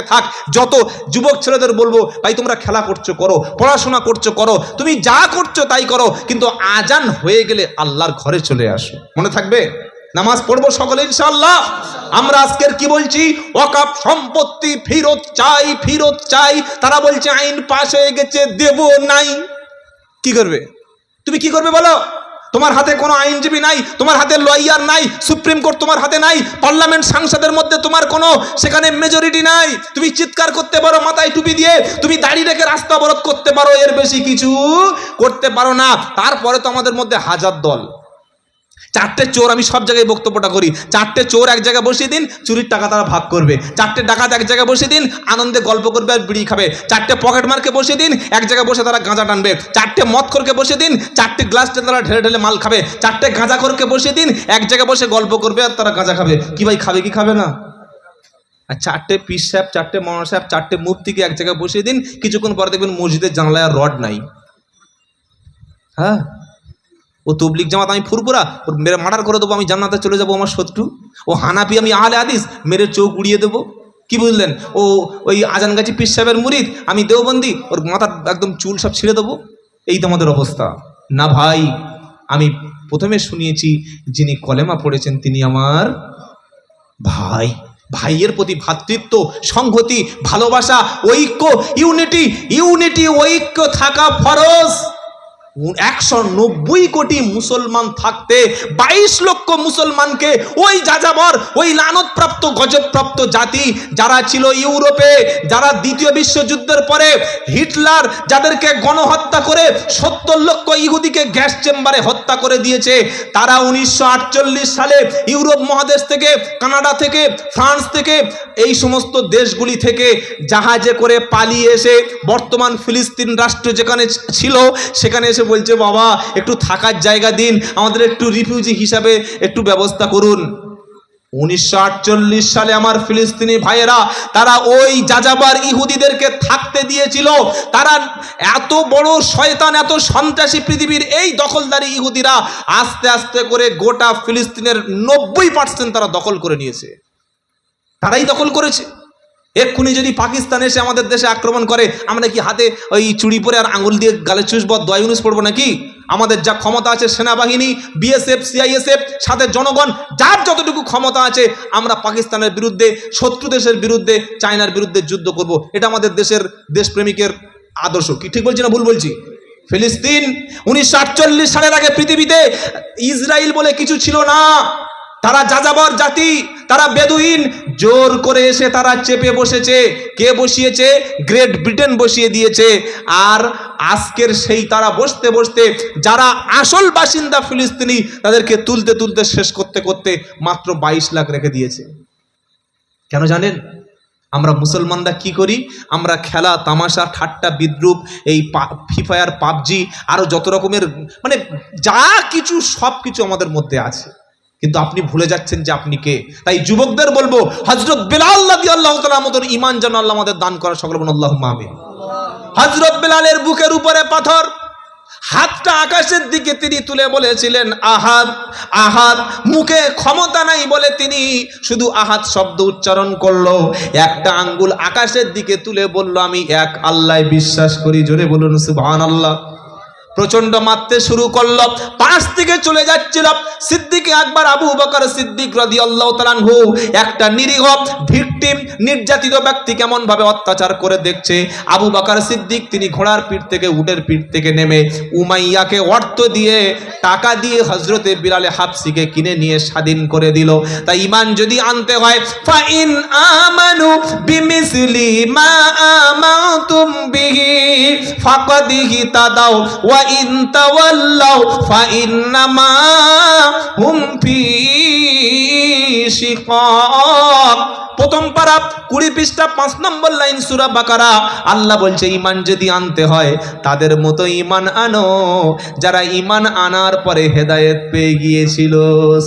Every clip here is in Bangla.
থাক, যত যুবক ছেলেদের বলব, ভাই, তোমরা খেলা করছ, করো, পড়াশোনা করছ, করো, তুমি যা করছ তাই করো, কিন্তু আজান হয়ে গেলে আল্লাহর ঘরে চলে আসো। মনে থাকবে? নামাজ পড়ব সকলে, ইনশাআল্লাহ। আমরা আজকের কি বলছি? ওয়াকাপ সম্পত্তি ফেরত চাই ফেরত চাই। তারা বলছে, আইন পাশ হয়ে গেছে, দেব নাই। কি করবে? তুমি কি করবে বলো? তোমার হাতে কোনো আইনজীবী নাই, তোমার হাতে লয়ার নাই, সুপ্রিম কোর্ট তোমার হাতে নাই, পার্লামেন্ট সাংসদের মধ্যে তোমার কোনো, সেখানে মেজরিটি নাই। তুমি চিৎকার করতে পারো, মাথায় টুপি দিয়ে, তুমি দাড়ি রেখে রাস্তা অবরোধ করতে পারো, এর বেশি কিছু করতে পারো না। তারপরে তো আমাদের মধ্যে হাজার দল। চারটে চোর আমি সব জায়গায় বক্তব্যটা করি। চারটে চোর এক জায়গায় বসিয়ে দিন, চুরির টাকা তারা ভাগ করবে। চারটে ডাকাত এক জায়গায় বসিয়ে দিন, আনন্দে গল্প করবে আর বিড়ি খাবে। চারটে পকেট মারকে বসিয়ে দিন, এক জায়গায় বসে তারা গাঁজা টানবে। চারটে মদ খোরকে বসিয়ে দিন, চারটে গ্লাস তারা ঢেলে ঢেলে মাল খাবে। চারটে গাঁজা খোরকে বসিয়ে দিন, এক জায়গায় বসে গল্প করবে আর তারা গাঁজা খাবে। কি ভাই, খাবে কি খাবে না? আর চারটে পিস সাহেব, চারটে মনা সাহেব, চারটে মুক্তিকে এক জায়গায় বসিয়ে দিন, কিছুক্ষণ পরে দেখবেন মসজিদের জানলায় আর রড নাই। হ্যাঁ? ও তবলিক জামাত আমি ফুরপুরা মেরে মার্ডার করে দেবো, আমি জান্নাতে চলে যাব আমার শত্রু। ও হানাপি আমি আহলে আদিস মেরে চোখ উড়িয়ে দেবো। কি বুঝলেন? ও ওই আজানগাছি পীর সাহেবের মুরিদ, আমি দেওবন্দি, ওর মাথার একদম চুল সব ছিঁড়ে দেবো। এই তো আমাদের অবস্থা। না ভাই, আমি প্রথমে শুনিয়েছি যিনি কলেমা পড়েছেন, তিনি আমার ভাই। ভাইয়ের প্রতি ভ্রাতৃত্ব, সংহতি, ভালোবাসা, ঐক্য, ইউনিটি ইউনিটি, ঐক্য থাকা ফরজ। একশো নব্বই কোটি মুসলমান থাকতে, বাইশ লক্ষ মুসলমানকে ওই যাযাবর, ওই লানতপ্রাপ্ত, গজবপ্রাপ্ত জাতি যারা ছিল ইউরোপে, যারা দ্বিতীয় বিশ্বযুদ্ধের পরে হিটলার যাদেরকে গণহত্যা করে সত্তর লক্ষ ইহুদিকে গ্যাস চেম্বারে হত্যা করে দিয়েছে, তারা উনিশশো আটচল্লিশ সালে ইউরোপ মহাদেশ থেকে, কানাডা থেকে, ফ্রান্স থেকে, এই সমস্ত দেশগুলি থেকে জাহাজে করে পালিয়ে এসে বর্তমান ফিলিস্তিন রাষ্ট্র যেখানে ছিল, সেখানে এসে বলছে, বাবা, একটু থাকার জায়গা দিন, আমাদের একটু রিফিউজি হিসাবে একটু ব্যবস্থা করুন। উনিশশো সালে আমার ফিলিস্তিনি ভাইয়েরা, তারা ওই যাযাবার ইহুদিদেরকে থাকতে দিয়েছিল। তারা এত বড় শয়তান, এত সন্ত্রাসী পৃথিবীর এই দখলদারি ইহুদিরা আস্তে আস্তে করে গোটা ফিলিস্তিনের নব্বই পার্সেন্ট তারা দখল করে নিয়েছে। তারাই দখল করেছে। এক্ষুনি যদি পাকিস্তান এসে আমাদের দেশে আক্রমণ করে, আমরা কি হাতে ওই চুড়ি পরে আর আঙুল দিয়ে গালে চুষব দয়ানুস পড়ব নাকি? আমাদের যা ক্ষমতা আছে সেনাবাহিনী, বিএসএফ, সিআইএসএফ, সাথে জনগণ, যার যতটুকু ক্ষমতা আছে, আমরা পাকিস্তানের বিরুদ্ধে, শত্রু দেশের বিরুদ্ধে, চায়নার বিরুদ্ধে যুদ্ধ করব। এটা আমাদের দেশের দেশপ্রেমিকের আদর্শ। কি ঠিক বলছি না ভুল বলছি? ফিলিস্তিন উনিশশো আটচল্লিশ সালের আগে পৃথিবীতে ইসরায়েল বলে কিছু ছিল না। তারা যাযাবর জাতি তারা বেদুইন। জোর করে এসে তারা চেপে বসেছে। কে বসিয়েছে? গ্রেট ব্রিটেন বসিয়ে দিয়েছে। আর আজকের সেই তারা বসতে বসতে যারা আসল বাসিন্দা ফিলিস্তিনি, তাদেরকে তুলতে তুলতে শেষ করতে করতে মাত্র বাইশ লাখ রেখে দিয়েছে। কেন জানেন? আমরা মুসলমানরা কি করি? আমরা খেলা, তামাশা, ঠাট্টা, বিদ্রুপ, এই ফ্রি ফায়ার, পাবজি আরও যত রকমের মানে যা কিছু সব কিছু আমাদের মধ্যে আছে। কিন্তু আপনি ভুলে যাচ্ছেন যে আপনি কে। তাই যুবকদের বলব হজরত বেলাল আল্লাহ মতন ইমান যেন আল্লাহ আমাদের দান করা সকল আল্লাহ মামে হজরত বেলালের বুকের উপরে পাথর, হাতটা আকাশের দিকে তিনি তুলে বলেছিলেন, আহাদ আহাদ, মুখে ক্ষমতা নাই বলে তিনি শুধু আহাদ শব্দ উচ্চারণ করল। একটা আঙ্গুল আকাশের দিকে তুলে বলল, আমি এক আল্লাহ বিশ্বাস করি, জোরে বলুন সুবহান আল্লাহ প্রচণ্ড মারতে শুরু করল। পাশ থেকে চলে যাচ্ছিল সিদ্দিক, একবার আবু বকর সিদ্দিক রাদি আল্লাহ তালানহু একটা নিরীহ ভিকটিম, নির্যাতিত ব্যক্তি কেমন ভাবে অত্যাচার করে দেখছে। আবু বকর সিদ্দিক, তিনি ঘোড়ার পিঠ থেকে, উটের পিঠ থেকে নেমে উমাইয়াকে অর্থ দিয়ে, টাকা দিয়ে হজরতে বিলালে হাফসিকে কিনে নিয়ে স্বাধীন করে দিল। তাই ইমান যদি আনতে হয়, ফাইন আমানু মা আমাতুম ইন তাওয়াল্লাও ফাইন্নামা হুম ফি শিকাক প্রথম কুড়ি পৃষ্ঠা, পাঁচ নম্বর লাইন সুরা বাকারা। আল্লাহ বলছে ইমান যদি আনতে হয়, তাদের মতো ইমান আনো। যারা ইমান আনার পরে হেদায়েত পেয়ে গিয়েছিল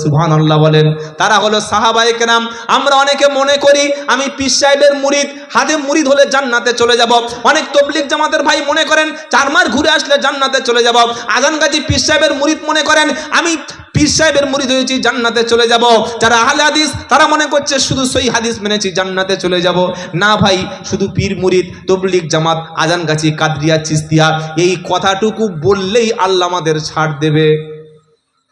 সুবহান আল্লাহ বলেন। তারা হলো সাহাবায়ে কেরাম। আমরা অনেকে মনে করি, আমি পীর সাহেবের মুরিদ হাতে মুরিদ হলে জান্নাতে চলে যাব। অনেক তবলিক জামাতের ভাই মনে করেন, চার মাস ঘুরে আসলে জান্নাতে চলে যাব। আজান গাজী পীর সাহেবের মুরিদ মনে করেন, আমি পীর সাহেবের মুরিদ হয়েছি জান্নাতে চলে যাব। যারা আহলে হাদিস, তারা মনে করছে শুধু সই হাদিস মেনেছি, জান্নাতে চলে যাব। না ভাই, শুধু পীর মুরিদ তবলিক জামাত, আজান গাছি, কাদরিয়া, চিস্তিয়া, এই কথাটুকু বললেই আল্লাহ আমাদের ছাড় দেবে।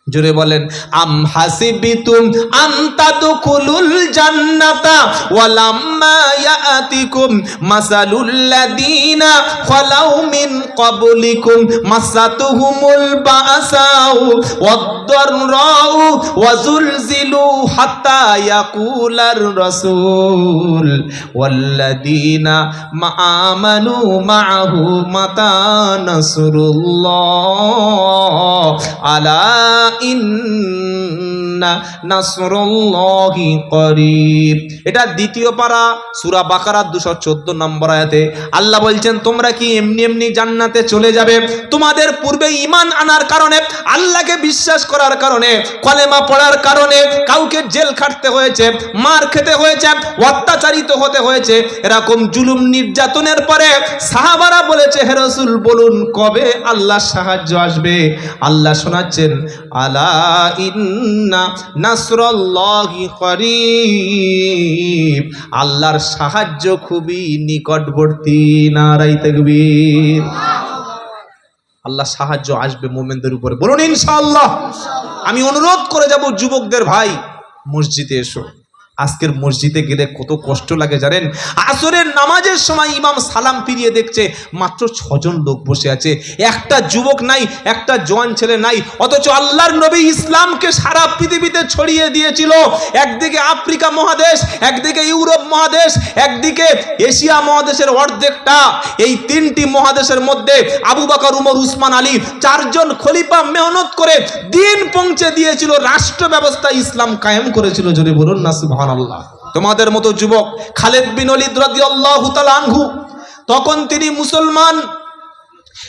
জোরে বলেন, আম হাসিবিতুম আন তাদখুলুল জান্নাতা ওয়ালাম্মা ইয়াতিকুম মাসালুল লাযিনা খালাউ মিন ক্বাবলিকুম মাসাতুহুমুল বাসাউ ওয়াদ-দাররাউ ওয়াজুলজিলু হাত্তা ইয়াকুলার রাসূল ওয়াল্লাযিনা আমানু মাআহু মাতা নাসরুল্লাহ আলা إن এটা দ্বিতীয় পারা, সূরা বাকারার 214 নম্বর আয়াতে। আল্লাহ বলছেন, তোমরা কি এমনি এমনি জান্নাতে চলে যাবে? তোমাদের পূর্বে ঈমান আনার কারণে, আল্লাহকে বিশ্বাস করার কারণে, কলেমা পড়ার কারণে, কাউকে জেল খাটতে হয়েছে, মার খেতে হয়েছে, অত্যাচারিত হতে হয়েছে, এরকম জুলুম নির্যাতনের পরে সাহাবারা বলেছে, হে বলুন, কবে আল্লাহ সাহায্য আসবে? আল্লাহ শোনাচ্ছেন, আলা ইন্না নাসরাল্লাহি আল্লাহর সাহায্য খুবই নিকটবর্তী। নারাই তাকবীর। আল্লাহ সাহায্য আসবে মোমেনদের উপরে। বলুন ইনশাআল্লাহ। আমি অনুরোধ করে যাব যুবকদের, ভাই, মসজিদে এসো। আজকের মসজিদে গেলে কত কষ্ট লাগে জানেন? আসরের নামাজের সময় ইমাম সালাম ফিরিয়ে দেখছে মাত্র ছজন লোক বসে আছে। একটা যুবক নাই, একটা জোয়ান ছেলে নাই, অথচ আল্লাহর নবী ইসলামকে সারা পৃথিবীতে ছড়িয়ে দিয়েছিল। একদিকে আফ্রিকা মহাদেশ, একদিকে ইউরোপ মহাদেশ, একদিকে এশিয়া মহাদেশের অর্ধেকটা। এই তিনটি মহাদেশের মধ্যে আবু বাকর, উমর, উসমান, আলী চারজন খলিফা মেহনত করে দিন পৌঁছে দিয়েছিল। রাষ্ট্র ব্যবস্থা ইসলাম কায়েম করেছিল যদি বলুন না সুবহানাল্লাহ। তোমাদের মতো যুবক খালেদ বিন অলিদ রাদিয়াল্লাহু তাআলা আনহু, তখন তিনি মুসলমান।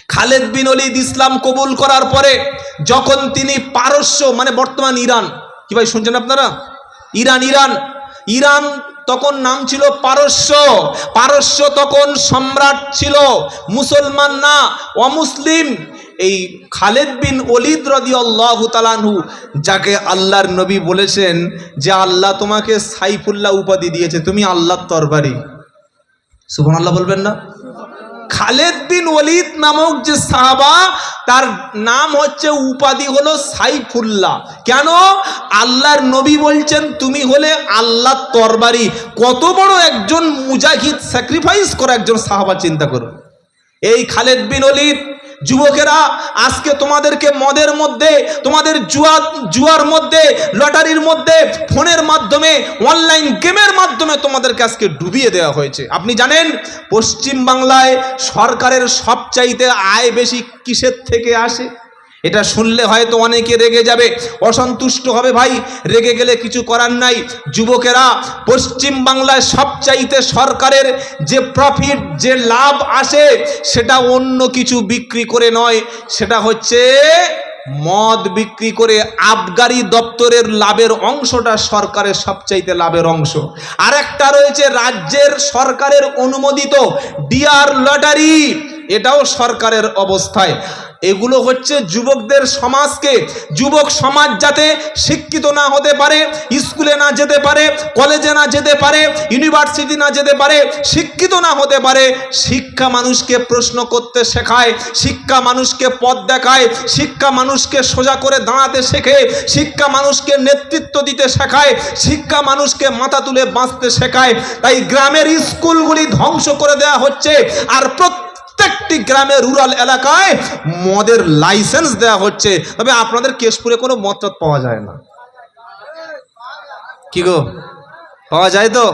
খালেদ বিন অলিদ ইসলাম কবুল করার পরে যখন তিনি পারস্য মানে বর্তমান ইরান, কি ভাই শুনছেন আপনারা? Iran Iran. ইরান তখন নাম ছিল পারস্য। পারস্য তখন সম্রাট ছিল। মুসলমান না, অমুসলিম। এই খালেদ বিন অলিদ রদিয়াল্লাহ তালানহু যাকে আল্লাহর নবী বলেছেন যে আল্লাহ তোমাকে সাইফুল্লাহ উপাধি দিয়েছে, তুমি আল্লাহর তরবারি। সুবহান আল্লাহ বলবেন না? খালেদ বিন ওলিদ নামক যে সাহাবা, তার নাম হচ্ছে, উপাধি হলো সাইফুল্লাহ। কেন? আল্লাহর নবী বলছেন, তুমি হলে আল্লাহর তরবারি। কত বড় একজন মুজাহিদ স্যাক্রিফাইস করা একজন সাহাবা, চিন্তা করো। এই খালেদ বিন ওলিদ যুবকেরা, আজকে তোমাদেরকে মদের মধ্যে, তোমাদের জুয়া, জুয়ার মধ্যে, লটারির মধ্যে, ফোনের মাধ্যমে অনলাইন গেমের মাধ্যমে তোমাদেরকে আজকে ডুবিয়ে দেওয়া হয়েছে। আপনি জানেন পশ্চিম বাংলায় সরকারের সবচাইতে আয় বেশি কিসের থেকে আসে? এটা শুনলে হয়তো অনেকে রেগে যাবে। অসন্তুষ্ট হবে ভাই, রেগে গেলে কিছু করার নাই। যুবকেরা, পশ্চিম বাংলায় সবচাইতে সরকারের যে প্রফিট যে লাভ আসে, সেটা অন্য কিছু বিক্রি করে নয়। সেটা হচ্ছে মদ বিক্রি করে আবগারি দপ্তরের লাভের অংশটা সরকারের সবচাইতে লাভের অংশ। আর একটা রয়েছে, রাজ্যের সরকারের অনুমোদিত ডিআর লটারি। এটাও সরকারের অবস্থায়। এগুলো হচ্ছে যুবকদের সমাজকে, যুবক সমাজ যাতে শিক্ষিত না হতে পারে, স্কুলে না যেতে পারে, কলেজে না যেতে পারে, ইউনিভার্সিটি না যেতে পারে, শিক্ষিত না হতে পারে, শিক্ষা মানুষকে প্রশ্ন করতে শেখায়, শিক্ষা মানুষকে পথ দেখায়, শিক্ষা মানুষকে সোজা করে দাঁড়াতে শেখে, শিক্ষা মানুষকে নেতৃত্ব দিতে শেখায়, শিক্ষা মানুষকে মাথা তুলে বাঁচতে শেখায়। তাই গ্রামের স্কুলগুলি ধ্বংস করে দেওয়া হচ্ছে, আর প্রত্যেক প্রত্যেকটি গ্রামে রুরাল এলাকায় মদের লাইসেন্স দেওয়া হচ্ছে। তবে আপনাদের কেশপুরে কোনো মদ পাওয়া যায় না। কি গো? পাওয়া যায় তো?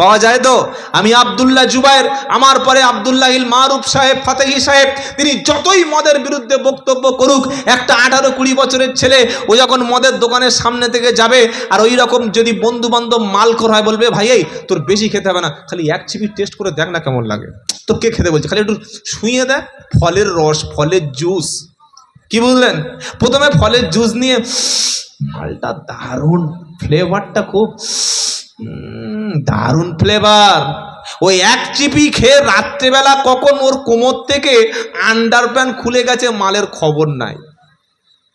পাওয়া যায় তো? আমি আবদুল্লাহ জুবাইর, আমার পরে আবদুল্লাহ ইল মারুফ সাহেব, ফাতেহি সাহেব, তিনি যতই মদের বিরুদ্ধে বক্তব্য করুক, একটা আঠারো কুড়ি বছরের ছেলে, ও যখন মদের দোকানের সামনে থেকে যাবে, আর ওই রকম যদি বন্ধু বান্ধব মালখোর হয় বলবে, ভাই তোর বেশি খেতে হবে না। খালি এক চিপি টেস্ট করে দেখ না কেমন লাগে। তো কে খেতে বলছে? খালি একটু শুইয়ে দেয় ফলের রস, ফলের জুস কি বুঝলেন? প্রথমে ফলের জুস নিয়ে, মালটা দারুণ ফ্লেভারটা খুব দারুণ ফ্লেভার ওই এক চিপি খেয়ে রাত্রেবেলা কখন ওর কোমর থেকে আন্ডার প্যান্ট খুলে গেছে মালের খবর নাই।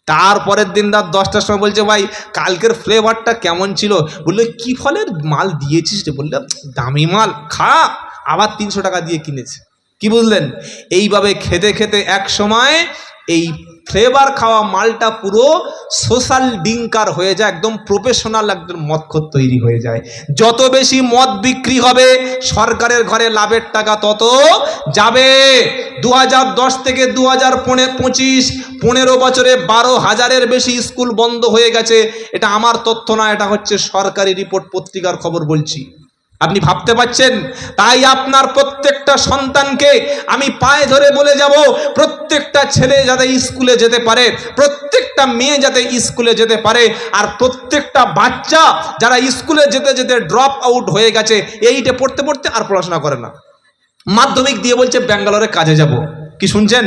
তারপরের দিন রাত দশটার সময় বলছে, ভাই, কালকের ফ্লেভারটা কেমন ছিল? বলল, কি ফলের মাল দিয়েছিস রে? বললাম দামি মাল, খা। আবার তিনশো টাকা দিয়ে কিনেছে। কি বুঝলেন? এইভাবে খেতে খেতে এক সময় এই ফ্লেভার খাওয়া মালটা পুরো সোশ্যাল ডিঙ্কার হয়ে যায়, একদম প্রফেশনাল একদম মদখোর তৈরি হয়ে যায়। যত বেশি মদ বিক্রি হবে, সরকারের ঘরে লাভের টাকা তত যাবে। দু হাজার দশ থেকে দু হাজার পঁচিশ, পনেরো বছরে বারো হাজারের বেশি স্কুল বন্ধ হয়ে গেছে। এটা আমার তথ্য না, এটা হচ্ছে সরকারি রিপোর্ট, পত্রিকার খবর বলছি। আপনি ভাবতে পাচ্ছেন তাই আপনার প্রত্যেকটা সন্তানকে আমি পায়ে ধরে বলে যাব, প্রত্যেকটা ছেলে যাতে স্কুলে যেতে পারে, প্রত্যেকটা মেয়ে যাতে স্কুলে যেতে পারে, আর প্রত্যেকটা বাচ্চা যারা স্কুলে যেতে যেতে ড্রপ আউট হয়ে গেছে, এইটা পড়তে পড়তে আর পড়াশোনা করে না। মাধ্যমিক দিয়ে বলছে, ব্যাঙ্গালোরে কাজে যাব। কি শুনছেন?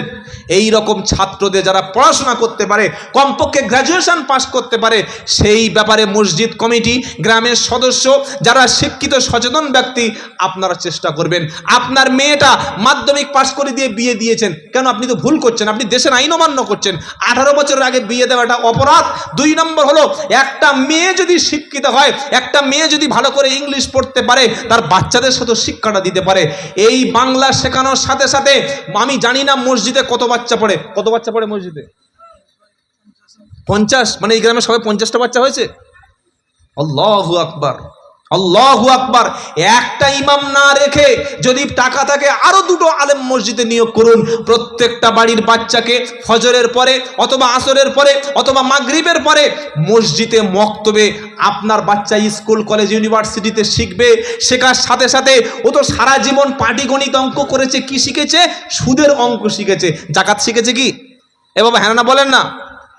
এই রকম ছাত্রদের যারা পড়াশোনা করতে পারে, কমপক্ষে গ্র্যাজুয়েশন পাস করতে পারে, সেই ব্যাপারে মসজিদ কমিটি, গ্রামের সদস্য, যারা শিক্ষিত, সচেতন ব্যক্তি, আপনারা চেষ্টা করবেন। আপনার মেয়েটা মাধ্যমিক পাস করে দিয়ে বিয়ে দিয়েছেন, কেন আপনি তো ভুল করছেন? আপনি দেশের আইন অমান্য করছেন। আঠারো বছরের আগে বিয়ে দেওয়াটা অপরাধ। দুই নম্বর হলো, একটা মেয়ে যদি শিক্ষিত হয়, একটা মেয়ে যদি ভালো করে ইংলিশ পড়তে পারে, তার বাচ্চাদের সাথে শিক্ষাটা দিতে পারে। এই বাংলা শেখানোর সাথে সাথে, আমি জানি না মসজিদে কত বাচ্চা পড়ে? কত বাচ্চা পড়ে মসজিদে? পঞ্চাশ? মানে এই গ্রামে সবাই পঞ্চাশটা বাচ্চা হয়েছে? আল্লাহ আকবার। আল্লাহু আকবার। একটা ইমাম না রেখে যদি টাকা থাকে, আরও দুটো আলেম মসজিদে নিয়োগ করুন। প্রত্যেকটা বাড়ির বাচ্চাকে ফজরের পরে অথবা আসরের পরে অথবা মাগরিবের পরে মসজিদে মক্তবে আপনার বাচ্চা স্কুল, কলেজ, ইউনিভার্সিটিতে শিখবে। শেখার সাথে সাথে ও তো সারা জীবন পাটিগণিত অঙ্ক করেছে, কি শিখেছে? সুদের অঙ্ক শিখেছে। জাকাত শিখেছে কি? এ বাবা হ্যাঁ না, বলেন না।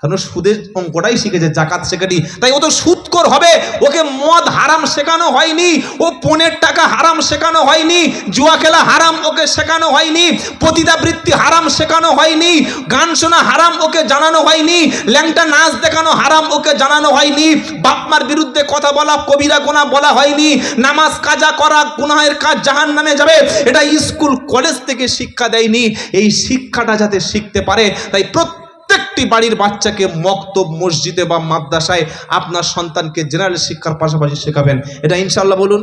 কারণ সুদের অঙ্কটাই শিখেছে, জাকাত শেখাটি। তাই ও তো সুদকর হবে। ওকে মদ হারাম শেখানো হয়নি, ও পনেরো টাকা হারাম শেখানো হয়নি, জুয়া খেলা হারাম ওকে শেখানো হয়নি, পতিতাবৃত্তি হারাম শেখানো হয়নি, গান শোনা হারাম ওকে জানানো হয়নি, ল্যাংটা নাচ দেখানো হারাম ওকে জানানো হয়নি, বাপমার বিরুদ্ধে কথা বলা, কবিরা গোনা বলা হয়নি, নামাজ কাজা করা, গুনাহের কাজ জাহান নামে যাবে, এটা স্কুল, কলেজ থেকে শিক্ষা দেয়নি। এই শিক্ষাটা যাতে শিখতে পারে, তাই প্রত্যেক প্রত্যেকটি বাড়ির বাচ্চাকে মক্তব মসজিদে বা মাদ্রাসায় আপনার সন্তানকে জেনারেল শিক্ষার পাশাপাশি শেখাবেন। এটা ইনশাল্লাহ বলুন।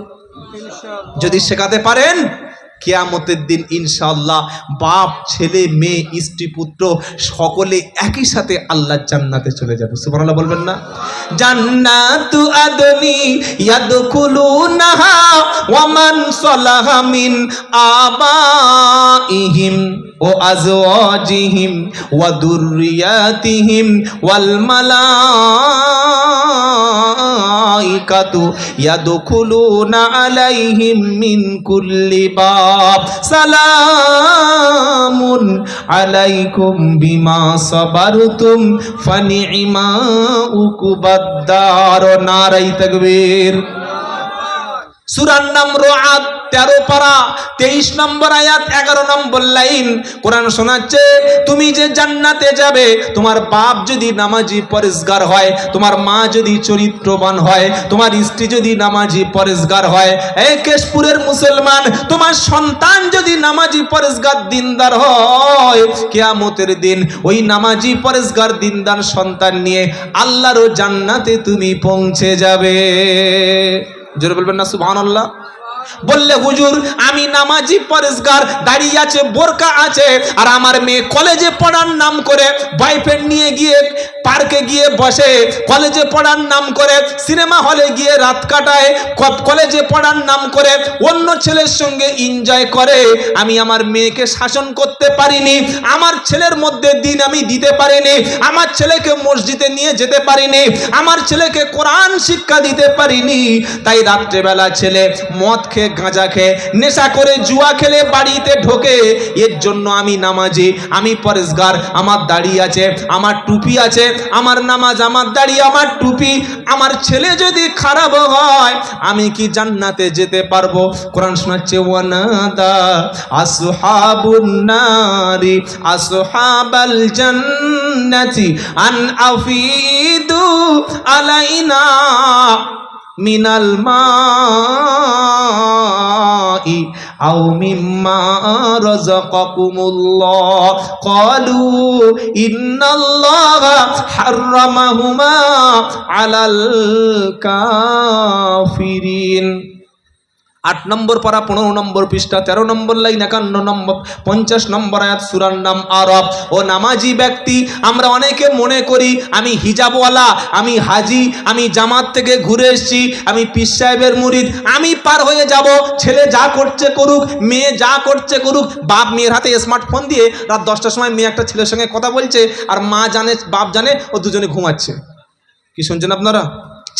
যদি শেখাতে পারেন কেয়ামতের দিন ইনশাআল্লাহ বাপ, ছেলে, মেয়ে, স্ত্রী, পুত্র সকলে একই সাথে আল্লাহ জান্নাতে চলে যাবে। সুবহানাল্লাহ বলবেন না? জান্নাতু আদনি ইয়াদখুলুনাহা ওয়া মান সালাহা মিন আবাইহিম ও আজওয়াজিহিম ওয়া দুররিয়াতিহিম ওয়াল মালাইকাতু ইয়াদখুলুনা আলাইহিম মিন কুল্লি বাব সালামুন আলাইকুম বিমা সাবারতুম ফানিমা উকুবাদ্দার নারাই তাকবীর সুরার নাম রোয়াদ তেরো পারা, তেইশ নম্বর আয়াত, এগারো নম্বর লাইন। কোরআন শোনাচ্ছে, তুমি যে জান্নাতে যাবে, তোমার বাপ যদি নামাজি পরেশগার হয়, তোমার মা যদি চরিত্রবান হয়, তোমার স্ত্রী যদি নামাজি পরেশগার হয় এই কেশপুরের মুসলমান, তোমার সন্তান যদি নামাজি পরেশগার দিনদার হয়, কেয়ামতের দিন ওই নামাজি পরেশগার দিনদার সন্তান নিয়ে আল্লাহরও জান্নাতে তুমি পৌঁছে যাবে। জোরে বলবেন না সুবহান আল্লাহ বললে, হুজুর, আমি নামাজি পরেশগার, দাঁড়িয়ে আছে, বোরকা আছে, আর আমার মেয়ে কলেজে পড়ার নাম করে বয়ফ্রেন্ড নিয়ে গিয়ে পার্কে গিয়ে বসে, কলেজে পড়ার নাম করে সিনেমা হলে গিয়ে রাত কাটায় কলেজে পড়ার নাম করে, অন্য ছেলের সঙ্গে এনজয় করে, আমি আমার মেয়েকে শাসন করতে পারিনি, আমার ছেলের মধ্যে দিন আমি দিতে পারিনি, আমার ছেলেকে মসজিদে নিয়ে যেতে পারিনি, আমার ছেলেকে কোরআন শিক্ষা দিতে পারিনি। তাই রাত্রেবেলা ছেলে মদ খেয়ে, গাঁজা খেয়ে, নেশা করে জুয়া খেলে বাড়িতে ঢোকে, এর জন্য আমি নামাজি, আমি পরেশগার, আমার দাড়ি আছে, আমার টুপি আছে, আমার নামাজ, আমার দাড়ি, আমার টুপি, আমার ছেলে যদি খারাপ হয়, আমি কি জান্নাতে যেতে পারব? কোরআন শোনাচ্ছে, ওয়ানাদা আসহাবুন নারি জান্নাতি, আন আফিদু আলাইনা। মিনাল মাই আও মিম্মা রাযাকাকুমুল্লাহ। ক্বালু ইন্নাল্লাহা হারামাহুমা আলাল কাফিরিন। আট নম্বর পারা, পনেরো নম্বর পৃষ্ঠা, তেরো নম্বর লাইন, একান্ন নম্বর, পঞ্চাশ নম্বর আয়াত, সুরার নাম আরব ও নামাজি ব্যক্তি, আমরা অনেকে মনে করি, আমি হিজাবওয়ালা, আমি হাজি, আমি জামাত থেকে ঘুরে এসেছি, আমি পিস সাহেবের মুরিদ, আমি পার হয়ে যাব, ছেলে যা করছে করুক, মেয়ে যা করছে করুক, বাপ মেয়ের হাতে স্মার্টফোন দিয়ে রাত দশটার সময় মেয়ে একটা ছেলের সঙ্গে কথা বলছে, আর মা জানে, বাপ জানে, ও দুজনে ঘুমাচ্ছে। কি শুনছেন আপনারা?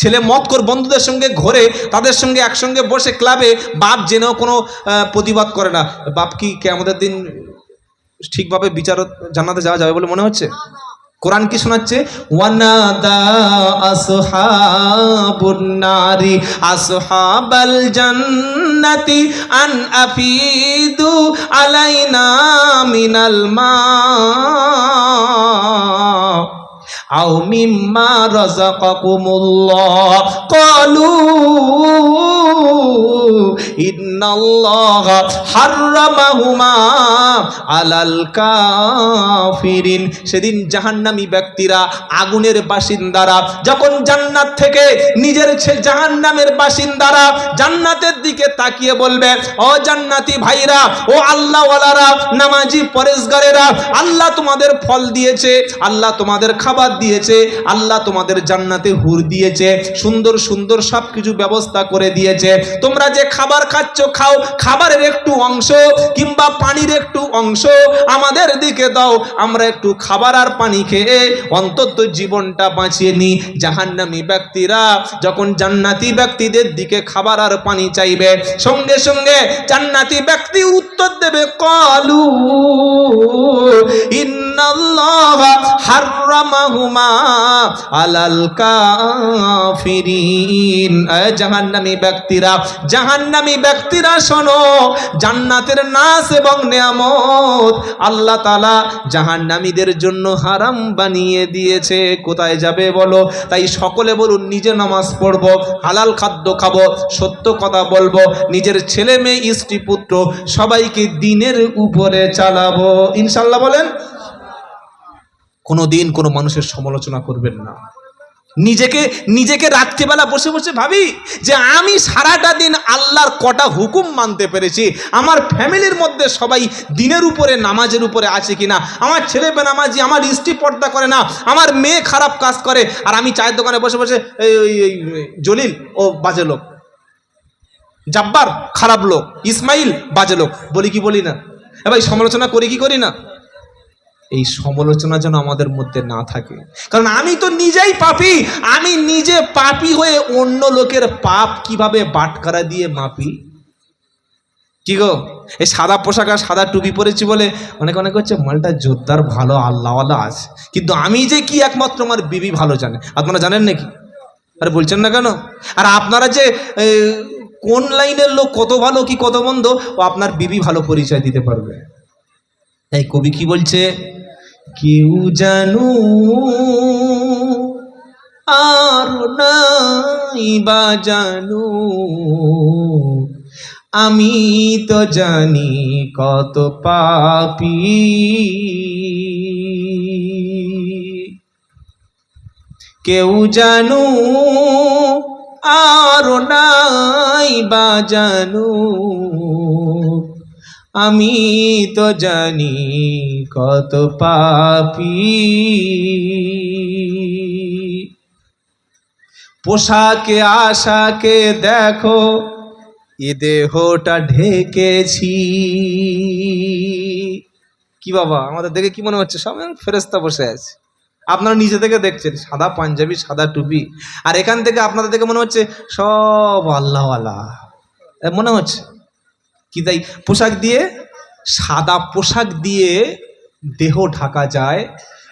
ছেলে মত কর, বন্ধুদের সঙ্গে ঘোরে, তাদের সঙ্গে একসঙ্গে বসে ক্লাবে বাপ জেনেও কোনো প্রতিবাদ করে না। বাপ কি আমাদের দিন ঠিকভাবে বিচার জানাতে যাওয়া যাবে বলে মনে হচ্ছে? কোরআন কি শোনাচ্ছে? আসহাবাল জান্নাতি আন আলাইনা মিনাল মা। আও মিম্মা রযাকাকুমুল্লাহ। ক্বালু ইন ইন্নাল্লাহা হাররামাহুমা আলাল সেদিন জাহান্নামী ব্যক্তিরা আগুনের বাসিন্দারা যখন জান্নাত থেকে নিজের জাহান্নামের বাসিন্দারা জান্নাতের দিকে তাকিয়ে বলবে, ও জান্নাতি ভাইরা, ও আল্লাহওয়ালারা, নামাজি পরেশগারেরা, আল্লাহ তোমাদের ফল দিয়েছে, আল্লাহ তোমাদের খাবার দিয়েছে, আল্লাহ তোমাদের জান্নাতে হুর দিয়েছে, সুন্দর সুন্দর সব কিছু ব্যবস্থা করে দিয়েছে, তোমরা যে খাবার খাচ্ছ খাও, খাবারের একটু অংশ কিংবা পানির একটু অংশ আমাদের দিকে দাও। আমরা একটু খাবার আর পানি খেয়ে অন্তত জীবনটা বাঁচিয়ে নিই। জাহান্নামী ব্যক্তিরা যখন জান্নাতি ব্যক্তিদের দিকে খাবার আর পানি চাইবে, সঙ্গে সঙ্গে জান্নাতি ব্যক্তি উত্তর দেবে, কলু জাহান্নামী ব্যক্তিরা, জাহান্নামী ব্যক্তিরা শোনো, জান্নাতের নাস এবং নিয়ামত আল্লাহ তালা জাহান্নামীদের জন্য হারাম বানিয়ে দিয়েছে। কোথায় যাবে বলো? তাই সকলে বলুন, নিজে নামাজ পড়ব, হালাল খাদ্য খাব, সত্য কথা বলব, নিজের ছেলে মেয়ে, স্ত্রী, পুত্র সবাইকে দিনের উপরে চালাবো। ইনশাল্লাহ বলেন কোনো দিন কোনো মানুষের সমালোচনা করবেন না। নিজেকে নিজেকে রাত্রিবেলা বসে বসে ভাবি যে আমি সারাটা দিন আল্লাহর কটা হুকুম মানতে পেরেছি। আমার ফ্যামিলির মধ্যে সবাই দিনের উপরে, নামাজের উপরে আছে কিনা? আমার ছেলে বেনামাজি, আমার স্ত্রী পর্দা করে না? আমার মেয়ে খারাপ কাজ করে? আর আমি চায়ের দোকানে বসে বসে এই জলিল ও বাজে লোক। জাব্বার খারাপ লোক। ইসমাইল বাজে লোক। বলি কি বলি না? এ ভাই সমালোচনা করি কি করি না? এই সমালোচনা যেন আমাদের মধ্যে না থাকে। কারণ আমি তো নিজেই পাপি, আমি নিজে পাপি হয়ে অন্য লোকের পাপ কীভাবে বাটকারা দিয়ে মাপি? কি গো? এই সাদা পোশাক আর সাদা টুপি পরেছি বলে অনেক অনেক হচ্ছে মালটা জোরদার, ভালো, আল্লাহওয়ালা আছে। কিন্তু আমি যে কি একমাত্র আমার বিবি ভালো জানে? আপনারা জানেন নাকি? আরে বলছেন না কেন? আর আপনারা যে কোন লাইনের লোক কত ভালো কি কত মন্দ, ও আপনার বিবি ভালো পরিচয় দিতে পারবে। এই কবি কি বলছে? কেউ জানু? আর নাই বা জানু? আমি তো জানি কত পাপি। কেউ জানু? আর নাই বা জানু? আমি তো জানি কত পাপি। পোশাকে, আশাকে দেখো, এ দেহটা ঢেকেছি। কি বাবা, আমাদের দেখে কি মনে হচ্ছে? সব ফেরেস্তা বসে আছে। আপনারা নিজে থেকে দেখছেন, সাদা পাঞ্জাবি, সাদা টুপি। আর এখান থেকে আপনাদের দেখে মনে হচ্ছে সব আল্লাহওয়ালা। এ মনে হচ্ছে? কি তাই? পোশাক দিয়ে? সাদা পোশাক দিয়ে দেহ ঢাকা যায়,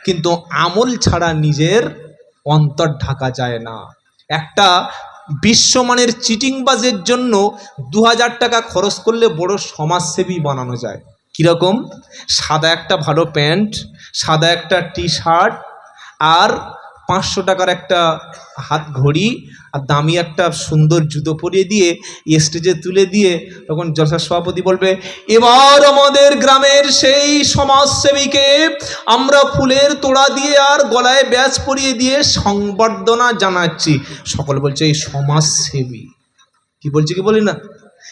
কিন্তু আমল ছাড়া নিজের অন্তর ঢাকা যায় না। একটা বিশ্বমানের চিটিংবাজের জন্য দু হাজার টাকা খরচ করলে বড় সমাজসেবী বানানো যায়। কীরকম? সাদা একটা ভালো প্যান্ট, সাদা একটা টি শার্ট আর পাঁচশো টাকার একটা হাত ঘড়ি আর দামি একটা সুন্দর জুতো পরিয়ে দিয়ে স্টেজে তুলে দিয়ে তখন জলসার সভাপতি বলবে, এবার আমাদের গ্রামের সেই সমাজসেবীকে আমরা ফুলের তোড়া দিয়ে আর গলায় ব্যাজ পরিয়ে দিয়ে সংবর্ধনা জানাচ্ছি। সকল বলছে, এই সমাজসেবী। কি বলছে, কি বলি না?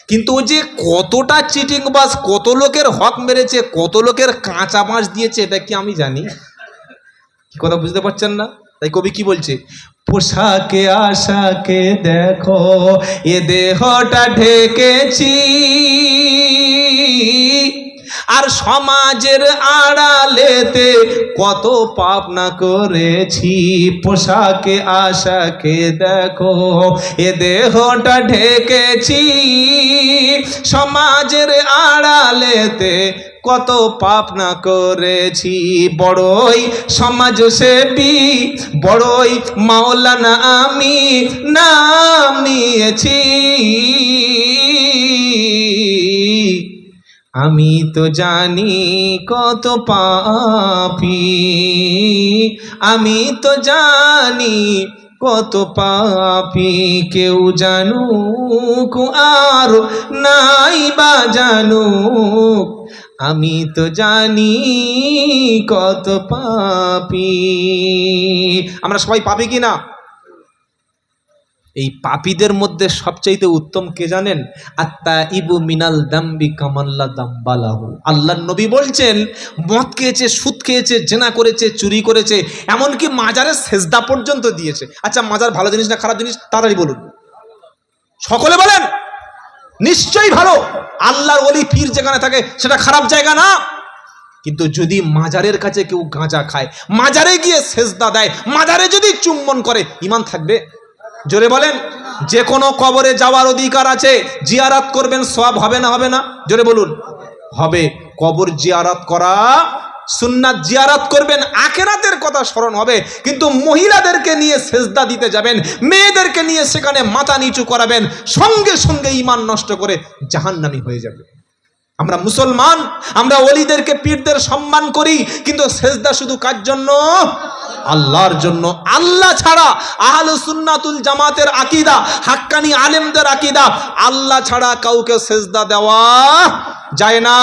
কিন্তু ও যে কতটা চিটিং বাস কত লোকের হক মেরেছে, কত লোকের কাঁচা বাঁশ দিয়েছে, এটা কি আমি জানি? কথা বুঝতে পারছেন না? তাই কবি কি বলছে? পোশাকে আশাকে দেখো এ দেহটা ঢেকেছি। আর সমাজের আড়ালেতে কত পাপ না করেছি। পোশাকে, আশাকে দেখো, এ দেহটা ঢেকেছি। সমাজের আড়ালেতে কত পাপ না করেছি। বড়ই সমাজ সেবী বড়ই মাওলানা আমি নাম নিয়েছি আমি তো জানি কত পাপি। আমি তো জানি কত পাপি। কেউ জানুক আর নাই বা জানুক। আমি তো জানি কত পাপি। আমরা সবাই পাপি কি না এই পাপীদের মধ্যে সবচাইতে উত্তম কে জানেন? আত্মা ইবু মিনাল দাম্বি কামাল্লা দাম্বালাহু। আল্লাহ নবী বলছেন, মদ খেয়েছে, সুদ খেয়েছে, জেনা করেছে, চুরি করেছে, এমনকি মাজারের সেজদা পর্যন্ত দিয়েছে। আচ্ছা মাজার ভালো জিনিস না খারাপ জিনিস? তাড়াতাড়ি বলুন। সকলে বলেন, নিশ্চয়ই ভালো। আল্লাহর ওলি পীর যেখানে থাকে, সেটা খারাপ জায়গা না। কিন্তু যদি মাজারের কাছে কেউ গাঁজা খায়, মাজারে গিয়ে সেজদা দেয়, মাজারে যদি চুম্বন করে ইমান থাকবে? জোরে বলেন, যে কোনো কবরে যাওয়ার অধিকার আছে, জিয়ারাত করবেন সব হবে না হবে না? জোরে বলুন। হবে। কবর জিয়ারাত করা, সুন্নাত জিয়ারাত করবেন, আখেরাতের কথা স্মরণ হবে, কিন্তু মহিলাদেরকে নিয়ে সেজদা দিতে যাবেন, মেয়েদেরকে নিয়ে সেখানে মাথা নিচু করাবেন, সঙ্গে সঙ্গে ইমান নষ্ট করে জাহান্নামি হয়ে যাবে। আমরা মুসলমান, আমরা অলিদেরকে পীরদের সম্মান করি, কিন্তু সেজদা শুধু কার জন্য? আল্লাহর জন্য। আল্লাহ ছাড়া আহল সুন্নাতুল জামাতের আকিদা, হাক্কানি আলেমদের আকিদা, আল্লাহ ছাড়া কাউকে সেজদা দেওয়া যায় না।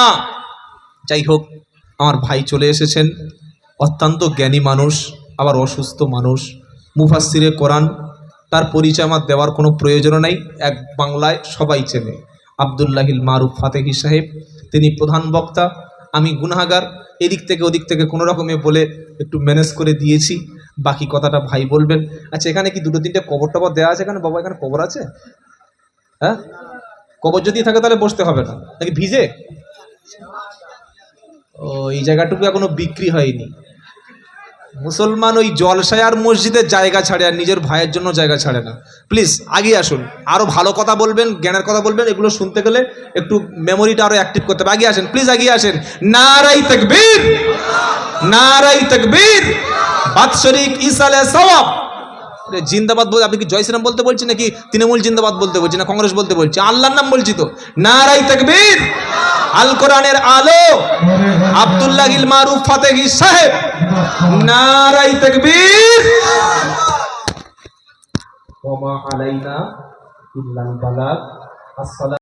যাই হোক, আমার ভাই চলে এসেছেন, অত্যন্ত জ্ঞানী মানুষ, আবার অসুস্থ মানুষ। মুফাসিরে কোরআন, তার পরিচয় আমার দেওয়ার কোনো প্রয়োজন নাই, এক বাংলায় সবাই চেনে। আবদুল্লাহিল মারুফ ফাতেহি সাহেব। তিনি প্রধান বক্তা। আমি গুনাহাগার। এদিক থেকে ওদিক থেকে কোনো রকমে বলে একটু ম্যানেজ করে দিয়েছি। বাকি কথাটা ভাই বলবেন। আচ্ছা এখানে কি দুটো তিনটে কবর টবর দেওয়া আছে এখানে? বাবা, এখানে কবর আছে? হ্যাঁ? কবর যদি থাকে তাহলে বসতে হবে না। নাকি ভিজে? ও, এই জায়গাটুকু এখনও বিক্রি হয়নি। মুসলমান ওই জলসায় আর মসজিদের জায়গা ছাড়ে আর নিজের ভাইয়ের জন্য জায়গা ছাড়ে না। প্লিজ আগে আসুন। আরও ভালো কথা বলবেন, জ্ঞানের কথা বলবেন, এগুলো শুনতে গেলে একটু মেমোরিটা আরও অ্যাক্টিভ করতে হবে। আগে আসেন প্লিজ আগে আসেন। নারাই তকবীর! নারাই তকবীর! বাৎসরিক ইসালে সওয়াব জিন্দাবাদ বলতে আপনি কি জয় শ্রীরাম বলতে বলছেন নাকি তৃণমূল জিন্দাবাদ বলতে বলছেন না কংগ্রেস বলতে বলছি? আল্লাহর নাম বলছি তো। নারাই তকবীর। আল কোরআনের আলো। আব্দুল্লাহ মারুফ ফাতেহি সাহেব। নারাই তকবীর। ওমা আলাইনা ইল্লাল বালাগ। আসসালাম